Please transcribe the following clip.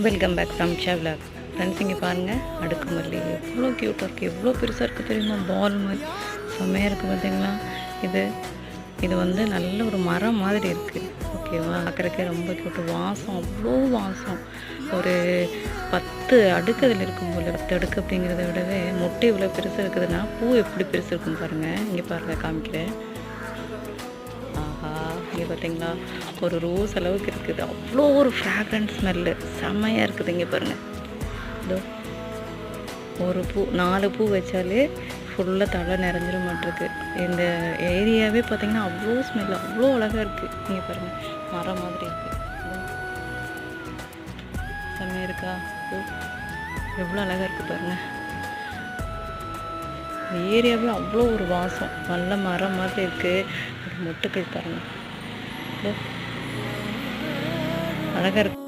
Welcome back from ஷேவ்லாக் friends இங்கே பாருங்கள் அடுக்குமல்லி எவ்வளோ க்யூட்டாக இருக்குது எவ்வளோ பெருசாக இருக்குது தெரியுமா? பால் மாதிரி. செம்மையாக இருக்குது பார்த்தீங்களா? இது இது வந்து நல்ல ஒரு மரம் மாதிரி இருக்குது ஓகேவா பார்க்குறக்கே ரொம்ப க்யூட்டு வாசம். அவ்வளோ வாசம். ஒரு பத்து அடுக்கு அதில் இருக்கும் போல பத்து அடுக்கு அப்படிங்கிறத விடவே முட்டை இவ்வளோ பெருசாக இருக்குதுன்னா பூ எப்படி பெருசு இருக்கும் பாருங்கள் இங்கே பாருங்கள் காமிக்கிறேன். பார்த்தீங்களா? ஒரு ரோஸ் அளவுக்கு இருக்குது. அவ்வளோ ஒரு ஃப்ராக்ரன்ஸ் ஸ்மெல்லு செம்மையாக இருக்குது இங்கே பாருங்கள் இதோ ஒரு பூ நாலு பூ வச்சாலே ஃபுல்லாக தலை நிறைஞ்சிட மாட்டிருக்கு இந்த ஏரியாவே பார்த்தீங்கன்னா அவ்வளோ ஸ்மெல் அவ்வளோ அழகாக இருக்குது நீங்கள் பாருங்கள் மரம் மாதிரி இருக்குது செம்மையாக இருக்கா? பூ எவ்வளோ அழகாக இருக்குது பாருங்கள் ஏரியாவே அவ்வளோ ஒரு வாசம். நல்ல மரம் மாதிரி இருக்குது ஒரு மொட்டுக்கள் பாருங்கள் இதோ. அழகா இருக்கு